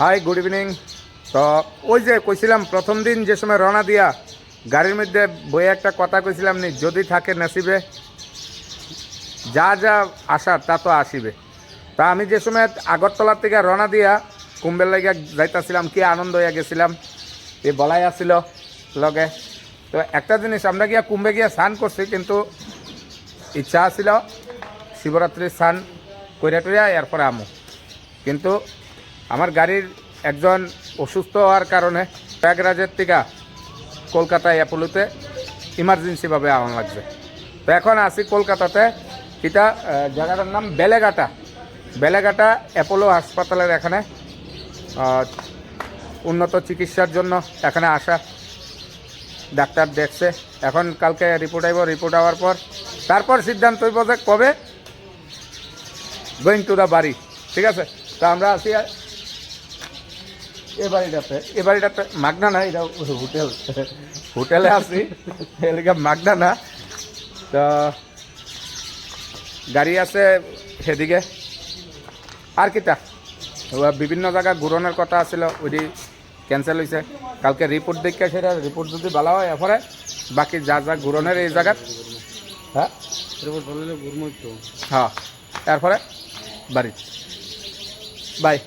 Hi good evening তো ওই যে কইছিলাম, প্রথম দিন যে সময় রওনা দিয়া, গাড়ির মধ্যে বইয়ে একটা কথা কইছিলাম নি, যদি থাকে নাসিবে। যা যা আসার, তা তো আসিবে। তা আমি যে সময় আগরতলার থেকে রওনা দিয়া কুম্বের লাগিয়া যাইতাছিলাম, কি আনন্দ হইয়া গেছিলাম, এ বলাই আসছিল লগে। তো একটা জিনিস, আমরা গিয়া কুম্বে গিয়া স্নান করছি, কিন্তু ইচ্ছা আছিল শিবরাত্রির স্নান কইরা টইরা এরপরে আমু। কিন্তু আমার গাড়ির একজন অসুস্থ হওয়ার কারণে প্রয়াগরাজের থেকে কলকাতায় অ্যাপোলোতে ইমার্জেন্সিভাবে আওয়ান লাগছে। তো এখন আছি কলকাতাতে। এটা জায়গাটার নাম বেলেঘাটা। বেলেঘাটা অ্যাপোলো হাসপাতালের এখানে উন্নত চিকিৎসার জন্য এখানে আসা। ডাক্তার দেখছে। এখন কালকে রিপোর্ট আইব রিপোর্ট আওয়ার পর। তারপর সিদ্ধান্ত হইব যে কবে? গোয়িং টু দ্য বাড়ি। ঠিক আছে? তো আমরা আর- এ বাড়িটাতে এ বাড়িটাতে মাগনা না এটা হোটেল। হোটেলে আছি এলাকা মাগনা না। তো গাড়ি আছে সেদিকে। আর কিটা বিভিন্ন জায়গা ঘুরনের কথা আছিল ওইটি ক্যান্সেল হয়েছে কালকে রিপোর্ট দেখে সেটা রিপোর্ট যদি ভালো হয় এরপরে বাকি যা যা ঘুরনের এই জায়গাত হ্যাঁ হ্যাঁ এরপরে বাড়ি বাই।